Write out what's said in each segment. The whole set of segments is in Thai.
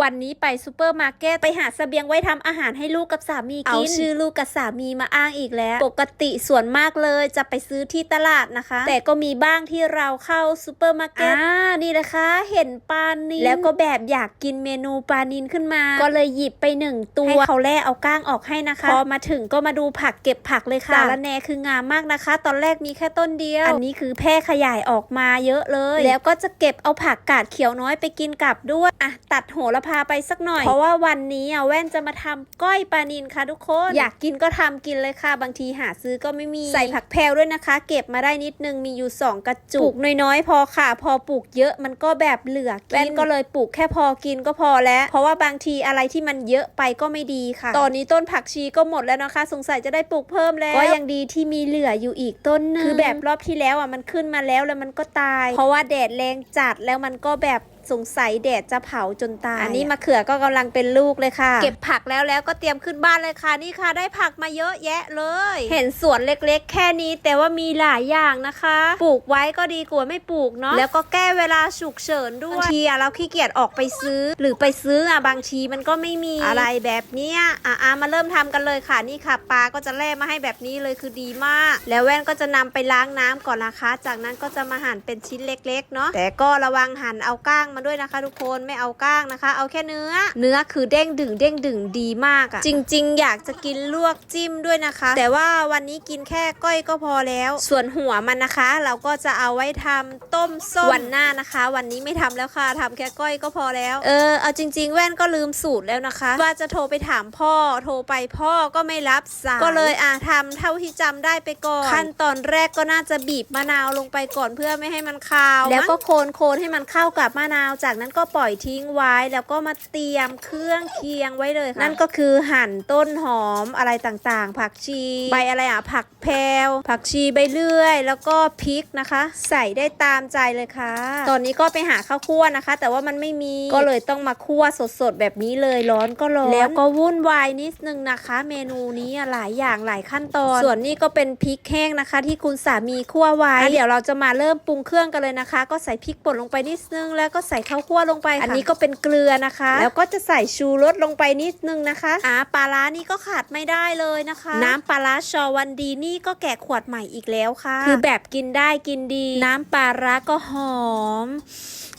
วันนี้ไปซูเปอร์มาร์เก็ตไปหาเสบียงไว้ทำอาหารให้ลูกกับสามีกิน เอาชื่อลูกกับสามีมาอ้างอีกแล้ว ปกติส่วนมากเลยจะไปซื้อที่ตลาดนะคะ แต่ก็มีบ้างที่เราเข้าซูเปอร์มาร์เก็ตอ่านี่นะคะ เห็นปลานินแล้วก็แบบอยากกินเมนูปลานินขึ้นมา ก็เลยหยิบไปหนึ่งตัวให้เขาแล่เอาก้างออกให้นะคะ พอมาถึงก็มาดูผักเก็บผักเลยค่ะสารแหนคืองามมากนะคะ ตอนแรกมีแค่ต้นเดียว อันนี้คือแพร่ขยายออกมาเยอะเลย แล้วก็จะเก็บเอาผักกาดเขียวน้อยไปกินกลับด้วยอะตัดโหระพาไปสักหน่อย เพราะว่าวันนี้อะแว่นจะมาทำก้อยปลานินค่ะทุกคน อยากกินก็ทำกินเลยค่ะ บางทีหาซื้อก็ไม่มี ใส่ผักแพรวด้วยนะคะ เก็บมาได้นิดนึงมีอยู่ 2 กระจุกปลูกน้อยๆ พอค่ะ พอปลูกเยอะมันก็แบบเหลือกินแว่นก็เลยปลูกแค่พอกินก็พอแล้ว เพราะว่าบางทีอะไรที่มันเยอะไปก็ไม่ดีค่ะ ตอนนี้ต้นผักชีก็หมดแล้วนะคะ สงสัยจะได้ปลูกเพิ่มแล้วก็ยังดีที่มีเหลืออยู่อีกต้นนึงคือแบบรอบที่แล้วอะมันขึ้นมาแล้วแล้วมันก็ตาย เพราะว่าแดดแรงจัดแล้วมันก็แบบ สงสัยแดดจะเผาจนตาย อันนี้มะเขือก็กำลังเป็นลูกเลยค่ะ เก็บผักแล้วแล้วก็เตรียมขึ้นบ้านเลยค่ะ นี่ค่ะ ได้ผักมาเยอะแยะเลย เห็นสวนเล็กๆ แค่นี้ แต่ว่ามีหลายอย่างนะคะ ปลูกไว้ก็ดีกว่าไม่ปลูกเนาะ แล้วก็แก้เวลาฉุกเฉินด้วยบางทีอะเราขี้เกียจออกไปซื้อ หรือไปซื้ออะบางทีมันก็ไม่มีอะไรแบบเนี้ยอะอะมาเริ่มทำกันเลยค่ะ นี่ค่ะปลาก็จะแล่มาให้แบบนี้เลยคือดีมาก แล้วแว่นก็จะนำไปล้างน้ำก่อนนะคะ จากนั้นก็จะมาหั่นเป็นชิ้นเล็กๆเนาะ แต่ก็ระวังหั่นเอาก้างมาด้วยนะคะ ทุกคนไม่เอาก้างนะคะ เอาแค่เนื้อ เนื้อคือเด้งดึงเด้งดึงดีมากอะจริง ๆ อยากจะกินลวกจิ้มด้วยนะคะ แต่ว่าวันนี้กินแค่ก้อยก็พอแล้ว ส่วนหัวมันนะคะ เราก็จะเอาไว้ทำต้มส้มวันหน้านะคะ วันนี้ไม่ทำแล้วค่ะทำแค่ก้อยก็พอแล้ว เออเอาจริง ๆ แว่นก็ลืมสูตรแล้วนะคะ ว่าจะโทรไปถามพ่อโทรไปพ่อก็ไม่รับสายก็เลยอะทำเท่าที่จำได้ไปก่อนขั้นตอนแรกก็น่าจะบีบมะนาวลงไปก่อนเพื่อไม่ให้มันคาว แล้วก็โคนโคนๆให้มันเข้ากับมะนาวจากนั้นก็ปล่อยทิ้งไว้แล้วก็มาเตรียมเครื่องเคียงไว้เลยค่ะ นั่นก็คือหั่นต้นหอมอะไรต่างๆ ผักชีใบอะไรอะผักแพรวผักชีใบเลื่อย แล้วก็พริกนะคะ ใส่ได้ตามใจเลยค่ะ ตอนนี้ก็ไปหาข้าวคั่วนะคะ แต่ว่ามันไม่มีก็เลยต้องมาคั่วสดๆแบบนี้เลยร้อนก็ร้อนแล้วก็วุ่นวายนิดนึงนะคะ เมนูนี้อะหลายอย่างหลายขั้นตอน ส่วนนี้ก็เป็นพริกแห้งนะคะ ที่คุณสามีคั่วไว้อะเดี๋ยวเราจะมาเริ่มปรุงเครื่องกันเลยนะคะ ก็ใส่พริกป่นลงไปนิดนึงแล้วก็ใส่ข้าวคั่วลงไปค่ะอันนี้ก็เป็นเกลือนะคะ แล้วก็จะใส่ชูรสลงไปนิดนึงนะคะอ่าปลาร้านี่ก็ขาดไม่ได้เลยนะคะ น้ำปลาร้าชอวันดีนี่ก็แกะขวดใหม่อีกแล้วค่ะ คือแบบกินได้กินดี น้ำปลาร้าก็หอม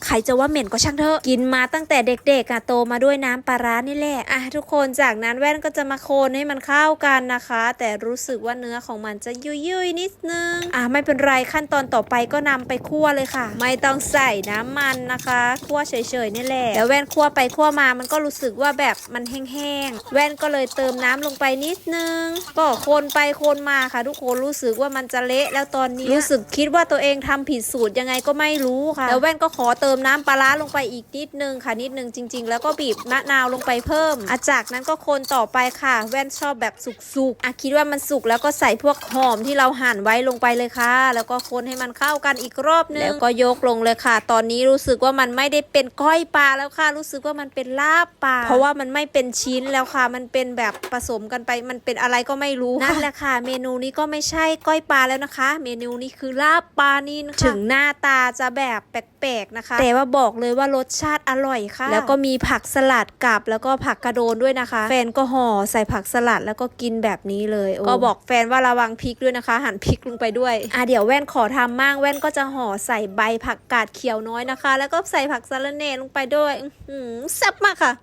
ใครจะว่าเหม็นก็ช่างเถอะ กินมาตั้งแต่เด็กๆอะโตมาด้วยน้ำปลาร้านี่แหละอะทุกคนจากนั้นแว่นก็จะมาโคนให้มันเข้ากันนะคะ แต่รู้สึกว่าเนื้อของมันจะยุ่ยๆนิดนึง อะไม่เป็นไรขั้นตอนต่อไปก็นำไปคั่วเลยค่ะ ไม่ต้องใส่น้ำมันนะคะคั่วเฉยๆนี่แหละแล้วแว่นคั่วไปคั่วมามันก็รู้สึกว่าแบบมันแห้งๆแว่นก็เลยเติมน้ำลงไปนิดนึง ก็คนไปคนมาค่ะ ทุกคนรู้สึกว่ามันจะเละแล้วตอนนี้รู้สึกคิดว่าตัวเองทำผิดสูตรยังไงก็ไม่รู้ค่ะ แล้วแว่นก็ขอเติมน้ำปลาร้าลงไปอีกนิดนึงค่ะนิดนึงจริง ๆ แล้วก็บีบมะนาวลงไปเพิ่มอะจากนั้นก็คนต่อไปค่ะ แว่นชอบแบบสุกๆอะคิดว่ามันสุกแล้วก็ใส่พวกหอมที่เราหั่นไว้ลงไปเลยค่ะ แล้วก็คนให้มันเข้ากันอีกรอบนึงแล้วก็ยกลงเลยค่ะ ตอนนี้รู้สึกว่ามันไม่ได้เป็นก้อยปลาแล้วค่ะ รู้สึกว่ามันเป็นลาบปลาเพราะว่ามันไม่เป็นชิ้นแล้วค่ะ มันเป็นแบบผสมกันไป มันเป็นอะไรก็ไม่รู้นั่นแหละค่ะ เมนูนี้ก็ไม่ใช่ก้อยปลาแล้วนะคะ เมนูนี้คือลาบปลานินค่ะถึงหน้าตาจะแบบแปลก ๆนะคะ แต่ว่าบอกเลยว่ารสชาติอร่อยค่ะ แล้วก็มีผักสลัดกับแล้วก็ผักกระโดนด้วยนะคะ แฟนก็ห่อใส่ผักสลัดแล้วก็กินแบบนี้เลย ก็บอกแฟนว่าระวังพริกด้วยนะคะ หั่นพริกลงไปด้วยอะเดี๋ยวแว่นขอทำมั่งแว่นก็จะห่อใส่ใบผักกาดเขียวน้อยนะคะ แล้วก็ใส่ผักสะระเนลงไปด้วยอื้อหือแซ่บมากค่ะ